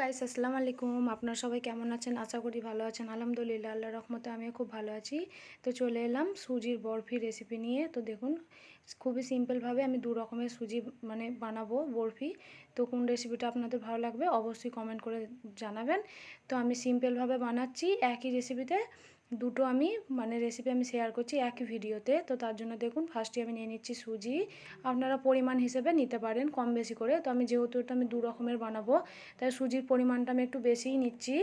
Guys আসসালামু আলাইকুম। আপনারা সবাই কেমন আছেন? আশা করি ভালো আছেন। আলহামদুলিল্লাহ আল্লাহ রহমতে আমিও খুব ভালো আছি। তো চলে এলাম সুজির বরফি রেসিপি নিয়ে। তো দেখুন, খুবই সিম্পলভাবে আমি দু রকমের সুজি মানে বানাবো বরফি। তো কোন রেসিপিটা আপনাদের ভালো লাগবে অবশ্যই কমেন্ট করে জানাবেন। তো আমি সিম্পলভাবে বানাচ্ছি। একই রেসিপিতে দুটো আমি মানে রেসিপি আমি শেয়ার করছি একই ভিডিওতে তো তার জন্য দেখুন ফার্স্টে আমি নিয়ে নিচ্ছি সুজি। আপনারা পরিমাণ হিসেবে নিতে পারেন কম বেশি করে। তো আমি যেহেতু এটা আমি দু রকমের বানাবো, তাই সুজির পরিমাণটা আমি একটু বেশিই নিচ্ছি।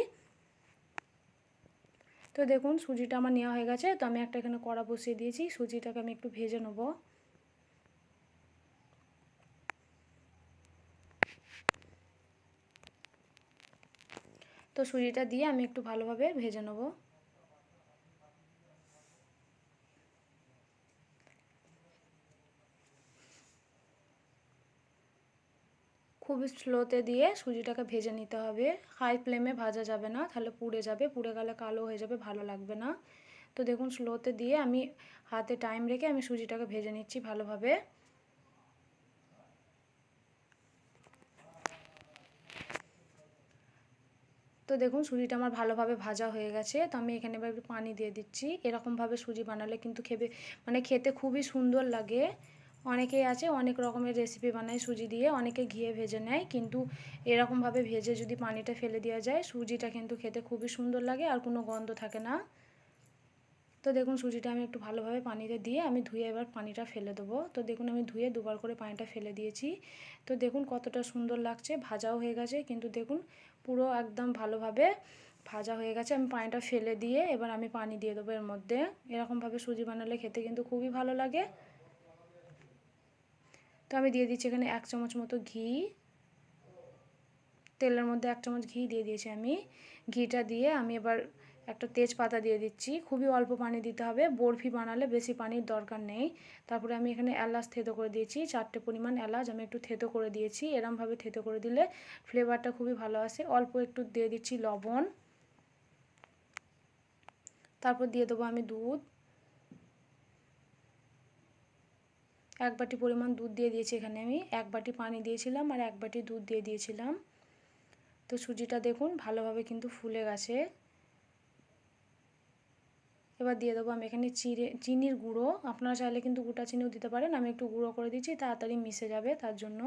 তো দেখুন, সুজিটা আমার নেওয়া হয়ে গেছে। তো আমি একটা এখানে কড়া বসিয়ে দিয়েছি। সুজিটাকে আমি একটু ভেজে নেব। তো সুজিটা দিয়ে আমি একটু ভালোভাবে ভেজে নেব। খুবই স্লোতে দিয়ে সুজিটাকে ভেজে নিতে হবে। হাই ফ্লেমে ভাজা যাবে না, তাহলে পুড়ে যাবে, পুড়ে গেলে কালো হয়ে যাবে, ভালো লাগবে না। তো দেখুন, স্লোতে দিয়ে আমি হাতে টাইম রেখে আমি সুজিটাকে ভেজে নিচ্ছি ভালোভাবে। তো দেখুন, সুজিটা আমার ভালোভাবে ভাজা হয়ে গেছে। তো আমি এখানে এবার একটু পানি দিয়ে দিচ্ছি। এরকমভাবে সুজি বানালে কিন্তু খেবে মানে খেতে খুবই সুন্দর লাগে। অনেকেই আছে, অনেক রকমের রেসিপি বানায়, সুজি দিয়ে অনেকে ঘিয়ে ভেজে নেয়, কিন্তু এরকমভাবে ভেজে যদি পানিটা ফেলে দেওয়া যায়, সুজিটা কিন্তু খেতে খুবই সুন্দর লাগে আর কোনো গন্ধ থাকে না। তো দেখুন সুজিটা আমি একটু ভালোভাবে পানিতে দিয়ে আমি ধুয়ে এবার পানিটা ফেলে দেবো। তো দেখুন আমি ধুয়ে দুবার করে পানিটা ফেলে দিয়েছি। তো দেখুন কতটা সুন্দর লাগছে, ভাজাও হয়ে গেছে, কিন্তু দেখুন পুরো একদম ভালোভাবে ভাজা হয়ে গেছে। আমি পানিটা ফেলে দিয়ে এবার আমি পানি দিয়ে দেবো এর মধ্যে। এরকমভাবে সুজি বানালে খেতে কিন্তু খুবই ভালো লাগে। তো আমি দিয়ে দিচ্ছি এখানে এক চামচ মতো ঘি। তেলের মধ্যে এক চামচ ঘি দিয়ে দিয়েছি আমি। ঘিটা দিয়ে আমি এবার একটা তেজপাতা দিয়ে দিচ্ছি। খুবই অল্প পানি দিতে হবে। বরফি বানালে বেশি পানির দরকার নেই। তারপরে আমি এখানে এলাচ থেতো করে দিয়েছি। চারটে পরিমাণ এলাচ আমি একটু থেতো করে দিয়েছি। এরমভাবে থেতো করে দিলে ফ্লেভারটা খুবই ভালো আসে। অল্প একটু দিয়ে দিচ্ছি লবণ। তারপর দিয়ে দেবো আমি দুধ। এক বাটি পরিমাণ দুধ দিয়ে দিয়েছি এখানে আমি। এক বাটি পানি দিয়েছিলাম আর এক বাটি দুধ দিয়ে দিয়েছিলাম। তো সুজিটা দেখুন, ভালোভাবে কিন্তু ফুলে গেছে। এবার দিয়ে দেবো আমি এখানে চিড়ে, চিনির গুঁড়ো। আপনারা চাইলে কিন্তু গোটা চিনিও দিতে পারেন। আমি একটু গুঁড়ো করে দিচ্ছি, তাড়াতাড়ি মিশে যাবে তার জন্য।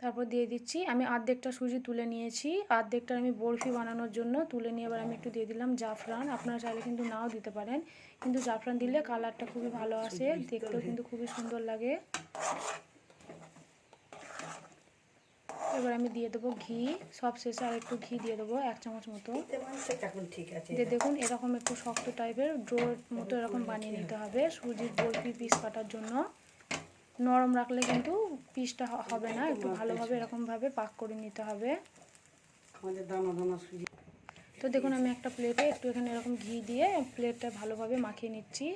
তারপর দিয়ে দিচ্ছি। আমি অর্ধেকটা সুজি তুলে নিয়েছি। আর্ধেকটা আমি বরফি বানানোর জন্য তুলে নিয়ে এবার আমি একটু দিয়ে দিলাম জাফরান। আপনারা চাইলে কিন্তু নাও দিতে পারেন। কিন্তু জাফরান দিলে কালারটা খুবই ভালো আসে। দেখতেও কিন্তু খুবই সুন্দর লাগে। এবার আমি দিয়ে দেবো ঘি। সব শেষে আর একটু ঘি দিয়ে দেবো এক চামচ মতো। দিয়ে দেখুন এরকম একটু শক্ত টাইপের ড্রোর মতো এরকম বানিয়ে নিতে হবে সুজির বরফি পিস কাটার জন্য। নরম রাখলে কিন্তু পিসটা হবে না একটু ভালোভাবে এরকমভাবে পাক করে নিতে হবে। তো দেখুন আমি একটা প্লেটে একটু এখানে এরকম ঘি দিয়ে প্লেটটা ভালোভাবে মাখিয়ে নিচ্ছি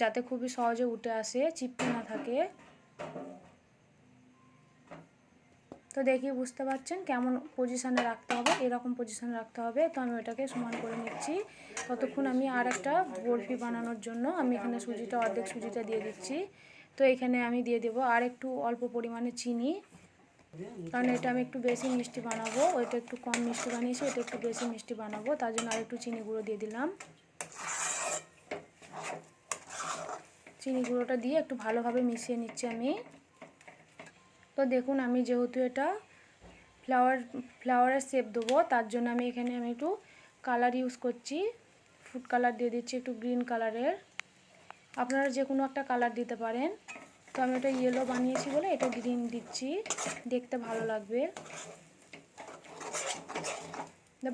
যাতে খুবই সহজে উঠে আসে চিপটি না থাকে। তো দেখি বুঝতে পারছেন কেমন পজিশানে রাখতে হবে এরকম পজিশানে রাখতে হবে। তো আমি ওটাকে সমান করে নিচ্ছি। ততক্ষণ আমি আর একটা বরফি বানানোর জন্য আমি এখানে সুজিটা অর্ধেক সুজিটা দিয়ে দিচ্ছি। তো এখানে আমি দিয়ে দেবো আর একটু অল্প পরিমাণে চিনি। কারণ এটা আমি একটু বেশি মিষ্টি বানাবো, ওইটা একটু কম মিষ্টি বানিয়েছি এটা একটু বেশি মিষ্টি বানাবো, তার জন্য আর একটু চিনি গুঁড়ো দিয়ে দিলাম। চিনি গুঁড়োটা দিয়ে একটু ভালোভাবে মিশিয়ে নিচ্ছি আমি। তো দেখুন আমি যেহেতু এটা ফ্লাওয়ার, ফ্লাওয়ারের শেপ দেবো, তার জন্য আমি এখানে আমি একটু কালার ইউজ করছি। ফুড কালার দিয়ে দিচ্ছি একটু গ্রিন কালারের। আপনারা যে কোনো একটা কালার দিতে পারেন। তো আমি এটা ইয়েলো বানিয়েছি বলে এটা গ্রিন দিচ্ছি। দেখতে ভালো লাগবে।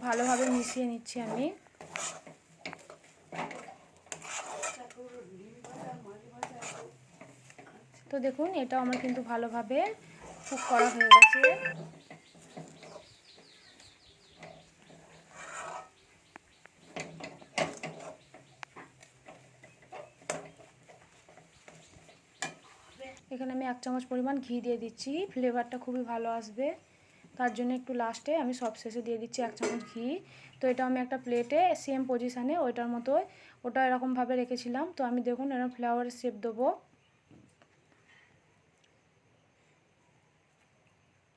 ভালোভাবে মিশিয়ে নিচ্ছি আমি। তো দেখুন এটা আমার কিন্তু ভালোভাবে কুক করা হয়ে গেছে। এখানে আমি এক চামচ পরিমাণ ঘি দিয়ে দিচ্ছি। ফ্লেভারটা খুবই ভালো আসবে। তার জন্য একটু লাস্টে আমি সব শেষে দিয়ে দিচ্ছি এক চামচ ঘি। তো এটা আমি একটা প্লেটে সেম পজিশানে ওইটার মতো ওটা এরকমভাবে রেখেছিলাম। তো আমি দেখুন এরকম ফ্লাওয়ারের শেপ দেবো।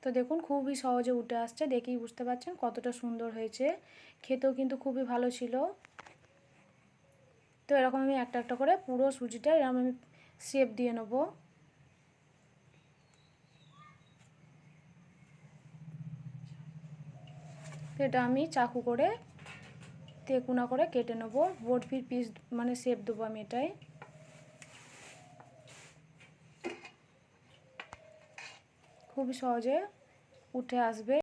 তো দেখুন খুবই সহজে উঠে আসছে। দেখেই বুঝতে পারছেন কতটা সুন্দর হয়েছে। খেতেও কিন্তু খুবই ভালো ছিল। তো এরকম আমি একটা একটা করে পুরো সুজিটা এরকম আমি শেপ দিয়ে নেব। এটা আমি চাকু করে তেকুনা করে কেটে নেব। বরফির পিস মানে শেপ দেবো আমি এটাই খুব সহজে উঠে আসবে।